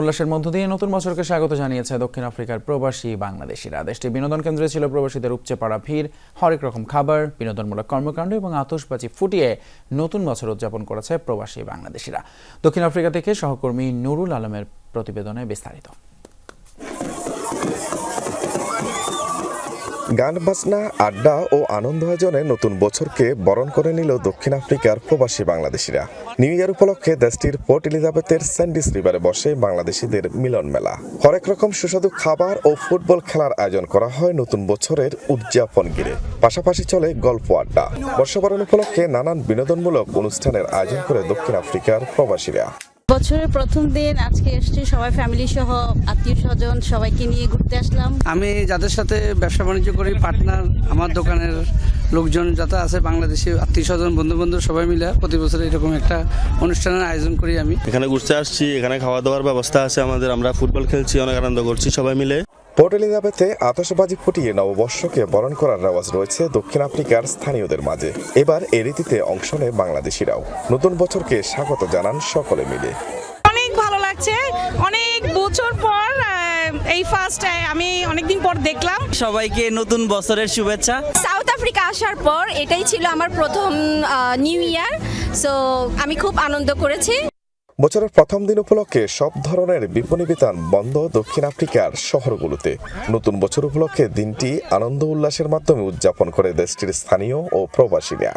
উল্লাসের মধ্য দিয়ে নতুন বছরকে স্বাগত জানিয়েছে দক্ষিণ আফ্রিকার প্রবাসী বাংলাদেশিরা। দেশটির বিনোদন কেন্দ্রে ছিল প্রবাসীদের উপচে পড়া ভিড়, হরেক রকম খাবার, বিনোদনমূলক কর্মকাণ্ড এবং আতশবাজি ফুটিয়ে নতুন বছর উদযাপন করেছে প্রবাসী বাংলাদেশিরা। দক্ষিণ আফ্রিকা থেকে সহকর্মী নুরুল আলমের প্রতিবেদনে বিস্তারিত। গান, বাজনা, আড্ডা ও আনন্দ আয়োজনে নতুন বছরকে বরণ করে নিল দক্ষিণ আফ্রিকার প্রবাসী বাংলাদেশিরা। নিউ ইয়ার উপলক্ষে দেশটির পোর্ট এলিজাবেথের স্যান্ডিস রিভারে বসে বাংলাদেশিদের মিলন মেলা। হরেক রকম সুস্বাদু খাবার ও ফুটবল খেলার আয়োজন করা হয় নতুন বছরের উদযাপন ঘিরে। পাশাপাশি চলে গল্প আড্ডা। বর্ষবরণ উপলক্ষে নানান বিনোদনমূলক অনুষ্ঠানের আয়োজন করে দক্ষিণ আফ্রিকার প্রবাসীরা। বছরের প্রথম দিন আজকে এসেছি সবাই ফ্যামিলি সহ আত্মীয় স্বজন সবাইকে নিয়ে ঘুরতে আসলাম। আমি যাদের সাথে ব্যবসা বাণিজ্য করি পার্টনার আমার দোকানের লোকজন যত আছে বাংলাদেশি আত্মীয় স্বজন বন্ধু বান্ধব সবাই মিলে প্রতি বছর এরকম একটা অনুষ্ঠানের আয়োজন করি আমি। এখানে ঘুরতে আসছি এখানে খাওয়া দাওয়ার ব্যবস্থা আছে আমাদের আমরা ফুটবল খেলছি অনেক আনন্দ করছি সবাই মিলে। পোর্ট এলিজাবেথে আতশবাজি ফুটিয়ে নববর্ষকে বরণ করার রেওয়াজ রয়েছে দক্ষিণ আফ্রিকার স্থানীয়দের মাঝে। এবার এ রীতিতে অংশ নেয় বাংলাদেশিরাও। নতুন বছরকে স্বাগত জানান সকলে মিলে। অনেক ভালো লাগছে। অনেক বছর পর এই ফার্স্ট আমি অনেকদিন পর দেখলাম। সবাইকে নতুন বছরের শুভেচ্ছা। সাউথ আফ্রিকা আসার পর এটাই ছিল আমার প্রথম নিউ ইয়ার সো আমি খুব আনন্দ করেছি। বছরের প্রথম দিন উপলক্ষে সব ধরনের বিপণী বিতান বন্ধ দক্ষিণ আফ্রিকার শহরগুলোতে। নতুন বছর উপলক্ষে দিনটি আনন্দ উল্লাসের মাধ্যমে উদযাপন করে দেশটির স্থানীয় ও প্রবাসীরা।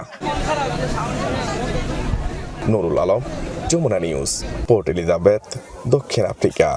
Nurul Alam, Jamuna news, Port Elizabeth, দক্ষিণ আফ্রিকা।